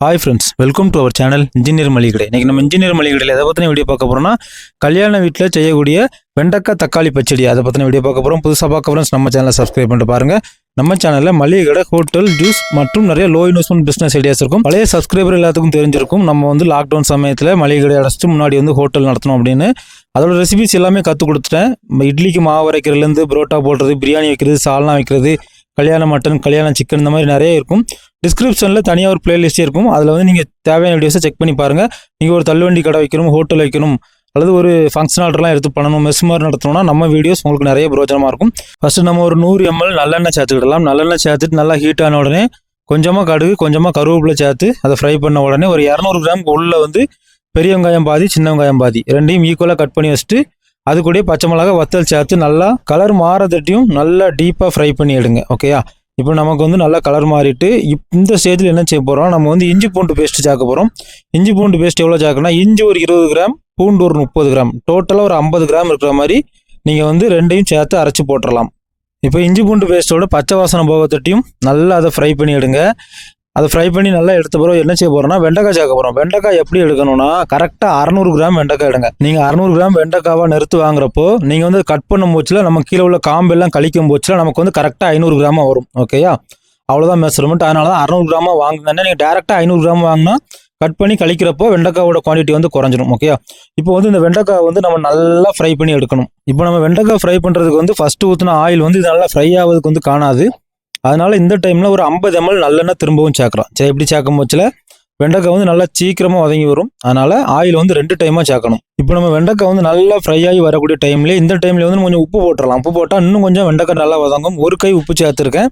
Hi friends welcome to our channel engineer மளிகடை இன்னைக்கு நம்ம engineer மளிகடையில் எதை பற்றின வீடியோ பார்க்க போகிறோம்னா கல்யாண வீட்டில் செய்யக்கூடிய வெண்டைக்காய் தக்காளி பச்சடி அதை பற்றின வீடியோ பார்க்க போகிறோம் புதுசாக பார்க்க ஃப்ரெண்ட்ஸ் நம்ம சேனலை சப்ஸ்கிரைப் பண்ணிட்டு பாருங்கள் நம்ம சேனலில் மளிகை கடை ஹோட்டல் ஜூஸ் மற்றும் நிறைய லோ இன்வெஸ்ட்மெண்ட் பிஸ்னஸ் ஐடியாஸ் இருக்கும். பழைய சப்ஸ்கிரைபர் எல்லாத்துக்கும் தெரிஞ்சிருக்கும். நம்ம வந்து லாக்டவுன் சமயத்தில் மளிகை கடை அடைச்சிட்டு முன்னாடி வந்து ஹோட்டல் நடத்தணும் அப்படின்னு. அதோட ரெசிபிஸ் எல்லாமே கற்றுக் கொடுத்துட்டேன். இட்லிக்கு மாவு வரைக்கிறதுலேருந்து புரோட்டா போடுறது பிரியாணி வைக்கிறது சால்னா வைக்கிறது கல்யாண மட்டன் கல்யாண சிக்கன் இந்த மாதிரி நிறைய இருக்கும். டிஸ்கிரிப்ஷனில் தனியாக ஒரு பிளேலிஸ்ட்டே இருக்கும். அதில் வந்து நீங்கள் தேவையான வீடியோஸை செக் பண்ணி பாருங்கள் நீங்கள் ஒரு தள்ளுவண்டி கடை வைக்கணும் ஹோட்டல் வைக்கணும் அல்லது ஒரு ஃபங்க்ஷன் ஆர்டர்லாம் எடுத்து பண்ணணும் மெஸ் மாதிரி நடத்தணும்னா நம்ம வீடியோஸ் உங்களுக்கு நிறைய பிரோஜனமாக இருக்கும். ஃபஸ்ட்டு நம்ம ஒரு நூறு எம்எல் நல்லெண்ணெய் சேர்த்துக்கிடலாம் நல்லெண்ணெய் சேர்த்துட்டு நல்லா ஹீட் ஆன உடனே கொஞ்சமாக கடுகு கொஞ்சமாக கருவேப்பிலை சேர்த்து அதை ஃப்ரை பண்ண உடனே ஒரு இரநூறு கிராம் உள்ளே வந்து பெரிய வெங்காயம் பாதி சின்ன வெங்காயம் பாதி ரெண்டையும் ஈக்குவலாக கட் பண்ணி வச்சுட்டு அது கூட பச்சை மிளகா வத்தல் சேர்த்து நல்லா கலர் மாறதட்டியும் நல்லா டீப்பாக ஃப்ரை பண்ணி எடுங்க ஓகேயா இப்போ நமக்கு வந்து நல்லா கலர் மாறிட்டு இப் இந்த ஸ்டேஜில் என்ன செய்ய போகிறோம் நம்ம வந்து இஞ்சி பூண்டு பேஸ்ட்டு சேர்க்க போகிறோம் இஞ்சி பூண்டு பேஸ்ட் எவ்வளோ சேர்க்கணும்னா இஞ்சி ஒரு இருபது கிராம் பூண்டு ஒரு முப்பது கிராம். டோட்டலாக ஒரு ஐம்பது கிராம் இருக்கிற மாதிரி நீங்கள் வந்து ரெண்டையும் சேர்த்து அரைச்சி போட்டுடலாம் இப்போ இஞ்சி பூண்டு பேஸ்ட்டோட பச்சை வாசனை போகத்தட்டியும் நல்லா அதை ஃப்ரை பண்ணி எடுங்க அதை ஃப்ரை பண்ணி நல்லா எடுத்த பிறகு என்ன செய்ய போகிறோம்னா வெண்டைக்காய் சேர்க்க போகிறோம் வெண்டைக்காய் எப்படி எடுக்கணும்னா கரெக்டாக அறநூறு கிராம் வெண்டைக்காய் எடுங்க. நீங்கள் அறநூறு கிராம் வெண்டைக்காவை நிறுத்து வாங்குறப்போ நீங்கள் வந்து கட் பண்ணும் போச்சில் நம்ம கீழே உள்ள காம்பெல்லாம் கழிக்கும் போச்சில் நமக்கு வந்து கரெக்டாக ஐநூறு கிராமாக வரும். ஓகேயா அவ்வளோதான் மெஷர்மெண்ட் அதனால தான் அறநூறு கிராமாக வாங்குங்கன்னா நீங்கள் டேரெக்டாக ஐநூறு கிராம் வாங்கினா கட் பண்ணி கழிக்கிறப்போ வெண்டைக்காவோட குவான்டிட்டி வந்து குறைஞ்சிடும் ஓகேயா இப்போ வந்து இந்த வெண்டைக்காய் வந்து நம்ம நல்லா ஃப்ரை பண்ணி எடுக்கணும். இப்போ நம்ம வெண்டைக்காய் ஃப்ரை பண்ணுறதுக்கு வந்து ஃபஸ்ட்டு ஊற்றின ஆயில் வந்து இது நல்லா ஃப்ரை ஆகிறதுக்கு வந்து காணாது. அதனால இந்த டைமில் ஒரு ஐம்பது எம்எல் நல்லெண்ணெய் திரும்பவும் சேர்க்குறோம். சரி எப்படி சேர்க்கும் போச்சில்? வெண்டைக்காய் வந்து நல்லா சீக்கிரமாக வதங்கி வரும். அதனால ஆயில் வந்து ரெண்டு டைமாக சேர்க்கணும். இப்போ நம்ம வெண்டைக்காய் வந்து நல்லா ஃப்ரை ஆகி வரக்கூடிய டைம்லேயே இந்த டைம்ல வந்து கொஞ்சம் உப்பு போட்டுடலாம் உப்பு போட்டால் இன்னும் கொஞ்சம் வெண்டைக்காய் நல்லா வதங்கும். ஒரு கை உப்பு சேர்த்துருக்கேன்.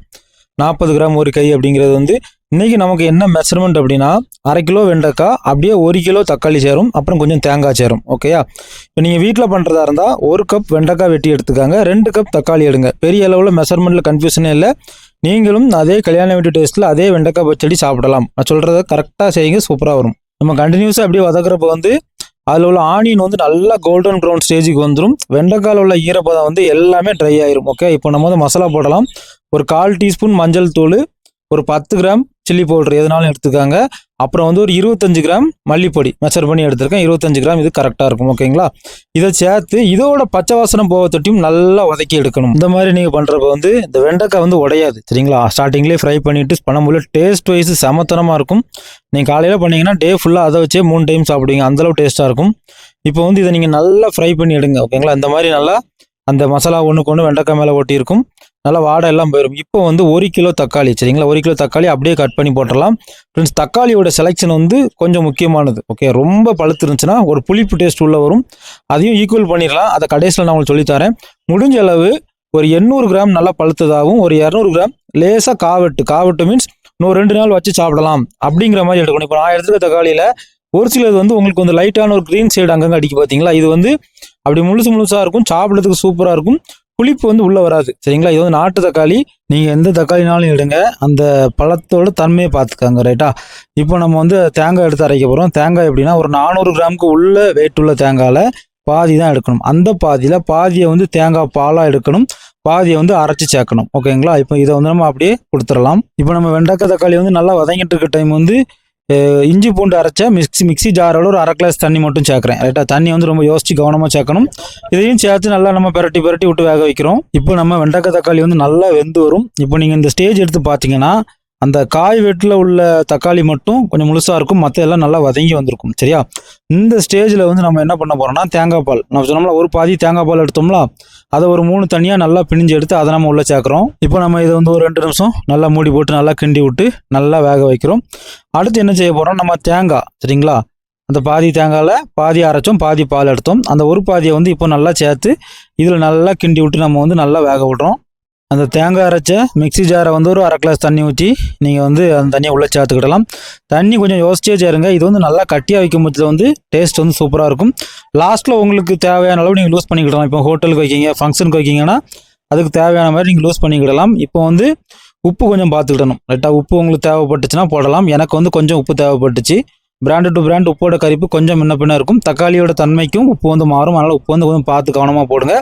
நாற்பது கிராம் ஒரு கை அப்படிங்கிறது வந்து இன்னைக்கு நமக்கு என்ன மெஷர்மெண்ட் அப்படின்னா அரை கிலோ வெண்டைக்காய் அப்படியே ஒரு கிலோ தக்காளி சேரும். அப்புறம் கொஞ்சம் தேங்காய் சேரும். ஓகேயா இப்போ நீங்கள் வீட்டில் பண்ணுறதா இருந்தால் ஒரு கப் வெண்டைக்காய் வெட்டி எடுத்துக்காங்க. ரெண்டு கப் தக்காளி எடுங்க. பெரிய அளவில் மெஷர்மெண்ட்டில் கன்ஃபியூஷனே இல்லை. நீங்களும் அதே கல்யாண வீட்டு டேஸ்ட்டில் அதே வெண்டைக்காய் பச்சடி சாப்பிடலாம். நான் சொல்கிறத கரெக்டாக செய்யுங்க சூப்பராக வரும். நம்ம கண்டினியூஸாக அப்படியே வதக்குறப்ப வந்து அதில் உள்ள ஆனியன் வந்து நல்லா கோல்டன் ப்ரௌன் ஸ்டேஜுக்கு வந்துடும் வெண்டைக்காயில் உள்ள ஈரப்பதம் வந்து எல்லாமே ட்ரை ஆயிரும் ஓகே இப்போ நம்ம வந்து மசாலா போடலாம். ஒரு கால் டீஸ்பூன் மஞ்சள் தூள் ஒரு பத்து கிராம் சில்லி பவுடர் எதுனாலும் எடுத்துக்காங்க. அப்புறம் வந்து ஒரு இருபத்தஞ்சு கிராம் மல்லிப்பொடி. மெஷர் பண்ணி எடுத்திருக்கேன். இருபத்தஞ்சு கிராம் இது கரெக்டாக இருக்கும். ஓகேங்களா இதை சேர்த்து இதோட பச்சை வாசனம் போக தொட்டியும் நல்லா வதக்கி எடுக்கணும். இந்த மாதிரி நீங்கள் பண்ணுறப்ப வந்து இந்த வெண்டைக்காய் வந்து உடையாது. சரிங்களா? ஸ்டார்டிங்லேயே ஃப்ரை பண்ணிவிட்டு பண்ணும்போது டேஸ்ட் வைஸ் சமத்தனமாக இருக்கும். நீங்கள் காலையில் பண்ணீங்கன்னா டே ஃபுல்லாக அதை வச்சே மூணு டைம் சாப்பிடுவீங்க. அந்தளவு டேஸ்ட்டாக இருக்கும். இப்போ வந்து இதை நீங்கள் நல்லா ஃப்ரை பண்ணி எடுங்க. ஓகேங்களா இந்த மாதிரி நல்லா அந்த மசாலா ஒன்றுக்கு ஒன்று வெண்டைக்காய் மேலே ஒட்டியிருக்கும் நல்லா வாடை எல்லாம் போயிடும் இப்போ வந்து ஒரு கிலோ தக்காளி சரிங்களா? ஒரு கிலோ தக்காளி அப்படியே கட் பண்ணி போட்டுடலாம். ஃப்ரெண்ட்ஸ் தக்காளியோட செலெக்ஷன் வந்து கொஞ்சம் முக்கியமானது ஓகே ரொம்ப பழுத்து இருந்துச்சுன்னா ஒரு புளிப்பு டேஸ்ட் உள்ள வரும். அதையும் ஈக்குவல் பண்ணிடலாம். அதை கடைசியில் நான் உங்களுக்கு சொல்லித்தரேன். முடிஞ்ச அளவு ஒரு எண்ணூறு கிராம் நல்லா பழுத்ததாகவும் ஒரு இரநூறு கிராம் லேசாக காவெட்டு காவெட்டு மீன்ஸ் இன்னும் ரெண்டு நாள் வச்சு சாப்பிடலாம் அப்படிங்கிற மாதிரி எடுக்கணும். இப்போ நான் எடுத்துக்க தக்காளியில் ஒரு சிலது வந்து உங்களுக்கு வந்து லைட்டான ஒரு க்ரீன் சைடு அங்கங்கே அடிக்க பார்த்தீங்களா இது வந்து அப்படி முழுசு முழுசாக இருக்கும். சாப்பிட்றதுக்கு சூப்பராக இருக்கும். புளிப்பு வந்து உள்ளே வராது. சரிங்களா? இது வந்து நாட்டு தக்காளி. நீங்கள் எந்த தக்காளினாலும் எடுங்க. அந்த பழத்தோட தன்மையை பார்த்துக்காங்க ரைட்டா இப்போ நம்ம வந்து தேங்காய் எடுத்து அரைக்க போகிறோம் தேங்காய் எப்படின்னா ஒரு நானூறு கிராமுக்கு உள்ள வெயிட் உள்ள தேங்காயில் பாதி தான் எடுக்கணும். அந்த பாதியில் பாதியை வந்து தேங்காய் பாலாக எடுக்கணும். பாதியை வந்து அரைச்சி சேர்க்கணும். ஓகேங்களா? இப்போ இதை வந்து நம்ம அப்படியே கொடுத்துடலாம். இப்போ நம்ம வெண்டைக்காய் தக்காளி வந்து நல்லா வதங்கிட்டு இருக்க டைம் வந்து இஞ்சி பூண்டு அரைச்ச மிக்ஸி மிக்ஸி ஜாரில் ஒரு அரை கிளாஸ் தண்ணி மட்டும் சேர்க்குறேன். ரைட்டாக தண்ணி வந்து ரொம்ப யோசிச்சு கவனமாக சேர்க்கணும். இதையும் சேர்த்து நல்லா நம்ம பிரட்டி பிரட்டி விட்டு வேக வைக்கிறோம். இப்போ நம்ம வெண்டைக்காய் தக்காளி வந்து நல்லா வெந்து வரும். இப்போ நீங்கள் இந்த ஸ்டேஜ் எடுத்து பார்த்தீங்கன்னா அந்த காய் வெட்டில் உள்ள தக்காளி மட்டும் கொஞ்சம் முழுசாக இருக்கும். மற்ற எல்லாம் நல்லா வதங்கி வந்திருக்கும். சரியா? இந்த ஸ்டேஜில் வந்து நம்ம என்ன பண்ண போகிறோம்னா தேங்காய் பால். நம்ம சொன்னோம்ல ஒரு பாதி தேங்காய் பால் எடுத்தோம்ல அதை ஒரு மூணு தனியாக நல்லா பிணிஞ்சு எடுத்து அதை நம்ம உள்ளே சேர்க்குறோம். இப்போ நம்ம இதை வந்து ஒரு ரெண்டு நிமிஷம் நல்லா மூடி போட்டு நல்லா கிண்டி விட்டு நல்லா வேக வைக்கிறோம். அடுத்து என்ன செய்ய போகிறோம் நம்ம தேங்காய். சரிங்களா? அந்த பாதி தேங்காயில் பாதி அரைச்சோம் பாதி பால் எடுத்தோம். அந்த ஒரு பாதியை வந்து இப்போ நல்லா சேர்த்து இதில் நல்லா கிண்டி விட்டு நம்ம வந்து நல்லா வேக விடுறோம். அந்த தேங்காய் அரைச்ச மிக்ஸி ஜாரை வந்து ஒரு அரை கிளாஸ் தண்ணி ஊற்றி நீங்கள் வந்து அந்த தண்ணியை உள்ளே சேர்த்துக்கிடலாம். தண்ணி கொஞ்சம் யோசிச்சே சேருங்க. இது வந்து நல்லா கட்டியாக வைக்கும் போது வந்து டேஸ்ட் வந்து சூப்பராக இருக்கும். லாஸ்ட்டில் உங்களுக்கு தேவையான அளவு நீங்கள் லூஸ் பண்ணிக்கிடலாம். இப்போ ஹோட்டலுக்கு வைக்கீங்க ஃபங்க்ஷனுக்கு வைக்கீங்கன்னா அதுக்கு தேவையான மாதிரி நீங்கள் லூஸ் பண்ணிக்கிடலாம். இப்போ வந்து உப்பு கொஞ்சம் பார்த்துக்கிடணும். ரைட்டாக உப்பு உங்களுக்கு தேவைப்பட்டுச்சுன்னா போடலாம். எனக்கு வந்து கொஞ்சம் உப்பு தேவைப்பட்டுச்சு. பிராண்டு டு பிராண்ட் உப்போட கரிப்பு கொஞ்சம் முன்ன பின்ன இருக்கும். தக்காளியோட தன்மைக்கும் உப்பு வந்து மாறும். அதனால் உப்பு வந்து கொஞ்சம் பார்த்து கவனமாக போடுங்க.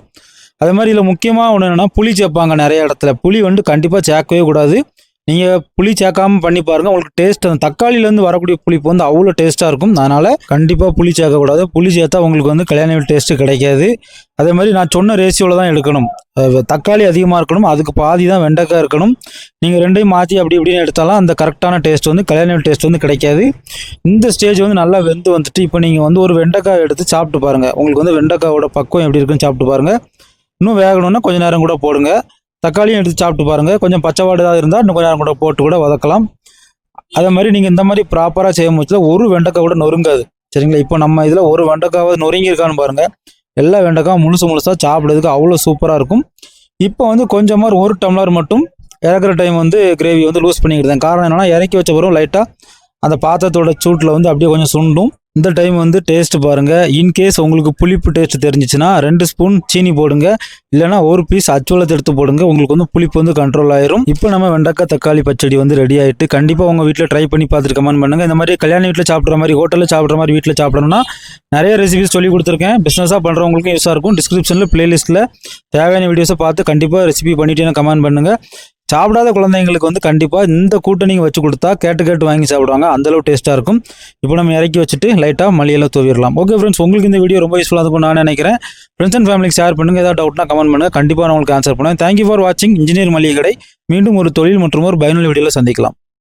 அதே மாதிரி இதில் முக்கியமாக ஒன்று என்னென்னா புளி சேர்ப்பாங்க நிறைய இடத்துல. புளி வந்து கண்டிப்பாக சேர்க்கவே கூடாது. நீங்கள் புளி சேர்க்காம பண்ணி பாருங்கள் உங்களுக்கு டேஸ்ட் அந்த தக்காளியிலேருந்து வரக்கூடிய புளிப்பு வந்து அவ்வளோ டேஸ்ட்டாக இருக்கும். அதனால் கண்டிப்பாக புளி சேர்க்கக்கூடாது. புளி சேர்த்தா உங்களுக்கு வந்து கல்யாண டேஸ்ட்டு கிடைக்காது. அதே மாதிரி நான் சொன்ன ரேஷியோவில் தான் எடுக்கணும். தக்காளி அதிகமாக இருக்கணும் அதுக்கு பாதி தான் வெண்டைக்காய் இருக்கணும். நீங்கள் ரெண்டையும் மாற்றி அப்படி இப்படின்னு எடுத்தாலும் அந்த கரெக்டான டேஸ்ட் வந்து கல்யாண டேஸ்ட் வந்து கிடைக்காது. இந்த ஸ்டேஜ் வந்து நல்லா வெந்து வந்துட்டு இப்போ நீங்கள் வந்து ஒரு வெண்டைக்காய் எடுத்து சாப்பிட்டு பாருங்கள் உங்களுக்கு வந்து வெண்டைக்காயோட பக்குவம் எப்படி இருக்குன்னு சாப்பிட்டு பாருங்கள் இன்னும் வேகணும்னா கொஞ்சம் நேரம் கூட போடுங்க. தக்காளியும் எடுத்து சாப்பிட்டு பாருங்கள் கொஞ்சம் பச்சைவாடு ஏதாவது இருந்தால் இன்னும் கொஞ்சம் நேரம் கூட போட்டு கூட வதக்கலாம். அதே மாதிரி நீங்கள் இந்த மாதிரி ப்ராப்பராக செய்ய போச்சுல ஒரு வெண்டைக்காய் கூட நொறுங்காது. சரிங்களா? இப்போ நம்ம இதில் ஒரு வெண்டைக்காவது நொறுங்கியிருக்கான்னு பாருங்கள் எல்லா வெண்டைக்காயும் முழுசு முழுசாக சாப்பிட்றதுக்கு அவ்வளோ சூப்பராக இருக்கும். இப்போ வந்து கொஞ்சமாக ஒரு டம்ளர் மட்டும் இறக்குற டைம் வந்து கிரேவி வந்து லூஸ் பண்ணிக்கிட்டேன் காரணம் என்னென்னா இறக்கி வச்ச பிறகு லைட்டாக அந்த பாத்திரத்தோட சூட்டில் வந்து அப்படியே கொஞ்சம் சுண்டும். இந்த டைம் வந்து டேஸ்ட் பாருங்கள் இன்கேஸ் உங்களுக்கு புளிப்பு டேஸ்ட் தெரிஞ்சிச்சுன்னா ரெண்டு ஸ்பூன் சீனி போடுங்க. இல்லைனா ஒரு பீஸ் அச்சுவலத்தை எடுத்து போடுங்க. உங்களுக்கு வந்து புளிப்பு வந்து கண்ட்ரோல் ஆயிரும். இப்போ நம்ம வெண்டக்காய் தக்காளி பச்சடி வந்து ரெடி ஆகிட்டு கண்டிப்பாக உங்கள் வீட்டில் ட்ரை பண்ணி பார்த்துட்டு கமெண்ட் பண்ணுங்கள் இந்த மாதிரி கல்யாண வீட்டில் சாப்பிட்ற மாதிரி ஹோட்டலில் சாப்பிட்ற மாதிரி வீட்டில் சாப்பிடணும்னா நிறைய ரெசிபிஸ் சொல்லி கொடுத்துருக்கேன். பிஸ்னஸாக பண்ணுறவங்களுக்கும் யூஸாக இருக்கும். டிஸ்கிரிப்ஷனில் பிளேலிஸ்ட்டில் தேவையான வீடியோஸை பார்த்து கண்டிப்பாக ரெசிபி பண்ணிட்டு கமெண்ட் பண்ணுங்கள் சாப்பிடாத குழந்தைங்களுக்கு வந்து கண்டிப்பாக இந்த கூட்டணி வச்சு கொடுத்தா கேட்டு கேட்டு வாங்கி சாப்பிடுவாங்க. அந்தளவு டேஸ்ட்டாக இருக்கும். இப்போ நம்ம இறக்கி வச்சுட்டு லைட்டாக மளியெல்லாம் தூவிடலாம். ஓகே ஃப்ரெண்ட்ஸ் உங்களுக்கு இந்த வீடியோ ரொம்ப யூஸ்ஃபுல்லாக இருக்கும் நான் நினைக்கிறேன். ஃப்ரெண்ட்ஸ் அண்ட் ஃபேமிலிக்கு ஷேர் பண்ணுங்கள் ஏதாவது டவுட்னா கமெண்ட் பண்ணுங்கள் கண்டிப்பாக நான் உங்களுக்கு ஆன்சர் பண்ணுவேன். தேங்க்யூ ஃபார் வாட்சிங் இன்ஜினியர் மளிகை கடை. மீண்டும் ஒரு தொழில் மற்றும் ஒரு பயனுள்ள வீடியோவில் சந்திக்கலாம்.